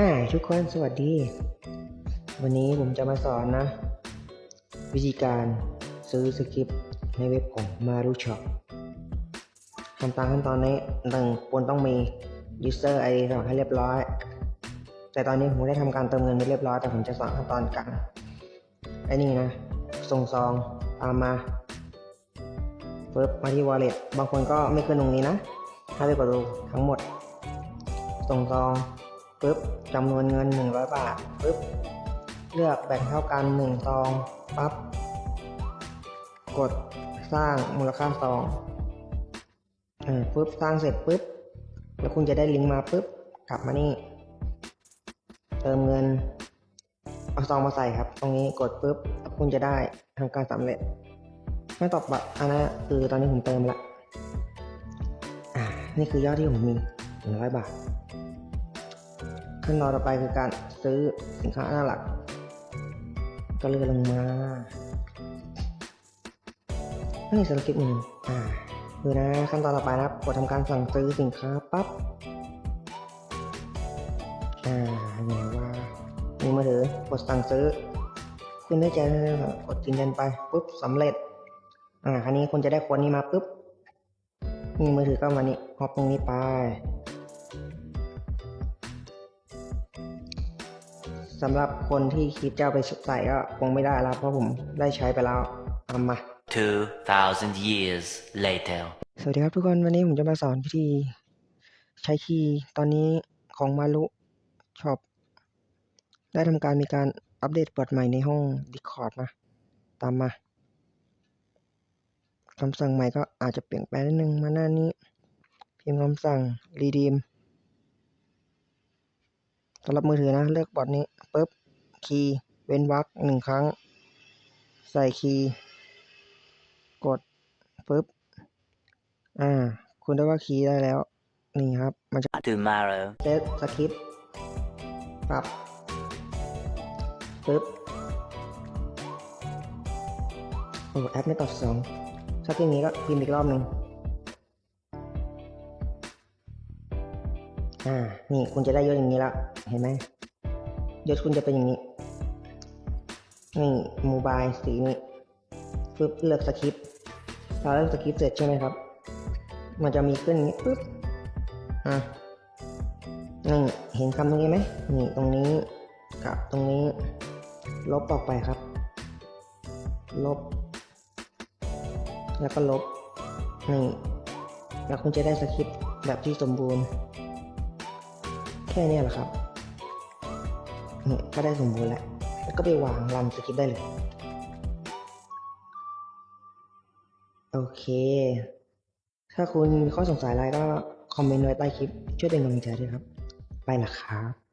ฮ่าทุกคนสวัสดี วันนี้ผมจะมาสอนนะ วิธีการซื้อสคริปต์ในเว็บของมารุช็อปทำตามขั้นตอนนี้หนึ่งควรต้องมี user ID สมัครให้เรียบร้อย แต่ตอนนี้ผมได้ทำการเติมเงินไปเรียบร้อย แต่ผมจะสอนขั้นตอนการไอ้นี่นะ ส่งซองตามมาปึ๊บมาที่ wallet บางคนก็ไม่ขึ้นตรงนี้นะ ถ้าไปกดดูทั้งหมด ส่งซอง ปึ๊บจำนวนเงิน 100 บาทปึ๊บเลือกแบ่งเท่ากัน1ซองปั๊บกดสร้างมูลค่าซองเออปึ๊บสร้างเสร็จปึ๊บแล้วคุณจะได้ลิงก์มาปึ๊บกลับมานี่ เติมเงินเอาซองมาใส่ครับ ตรงนี้กดปึ๊บแล้วคุณจะได้ทำการสำเร็จ ไม่ตอบบัตรอันนั้นคือตอนนี้ผมเติมละอ่านี่คือยอดที่ผมมี100บาท ขั้นตอนต่อไปคือการซื้อสินค้าหน้าหลัก ก็เลื่อนลงมานี่สลิปหนึ่งอ่าคือนะขั้นตอนต่อไปนะครับกดทำการสั่งซื้อสินค้าปั๊บอ่าไงว่ามีมือถือกดสั่งซื้อ คุณได้ใจแล้วกดยืนยันไปปุ๊บสำเร็จอ่าคราวนี้คุณจะได้คนนี้มาปุ๊บมีมือถือก็มานี่ฮอปตรงนี้ไป สำหรับคนที่คิดจะเอาไปใส่ก็คงไม่ได้แล้วเพราะผมได้ใช้ไปแล้วทำมา 2,000 years later. สวัสดีครับทุกคนวันนี้ผมจะมาสอนวิธี ใช้คีย์ตอนนี้ของมารุช็อปได้ทำการมีการอัปเดตบอทใหม่ในห้อง Discord นะ ตามมาคำสั่งใหม่ก็อาจจะเปลี่ยนแปลงนิดนึงมาหน้านี้ พิมพ์คำสั่ง redeem สำหรับมือถือนะ เลือกบอทนี้ปุ๊บคีย์เว้นวรรคหนึ่งครั้ง ใส่คีย์กดปุ๊บอ่า คุณได้ว่าคีย์ได้แล้ว นี่ครับ มันจะ Tomorrow. เซตสคริปต์ปรับปึ๊บโอ้แอปไม่ตอบสองถ้าเป็นอย่างนี้ก็พิมพ์อีกรอบหนึ่ง อ่า นี่คุณจะได้ยศอย่างนี้แล้ว เห็นไหมยศคุณจะเป็นอย่างนี้ นี่โมบายสีนี้ปึ๊บเลือกสคริปต์พอเลือกสคริปต์เสร็จใช่ไหมครับ มันจะมีขึ้นอย่างนี้ปึ๊บ อะนี่เห็นคำตรงนี้ไหมนี่ตรงนี้กับตรงนี้ ลบออกไปครับ ลบ แล้วก็ลบนี่แล้วคุณจะได้สคริปต์แบบที่สมบูรณ์ แค่เนี้ยแหละครับนี่ก็ได้สมบูรณ์แล้ว แล้วก็ไปวางรันสคริปต์ได้เลย โอเค ถ้าคุณมีข้อสงสัยอะไรก็คอมเมนต์ไว้ใต้คลิป ช่วยเป็นกำลังใจด้วยครับ ไปละครับ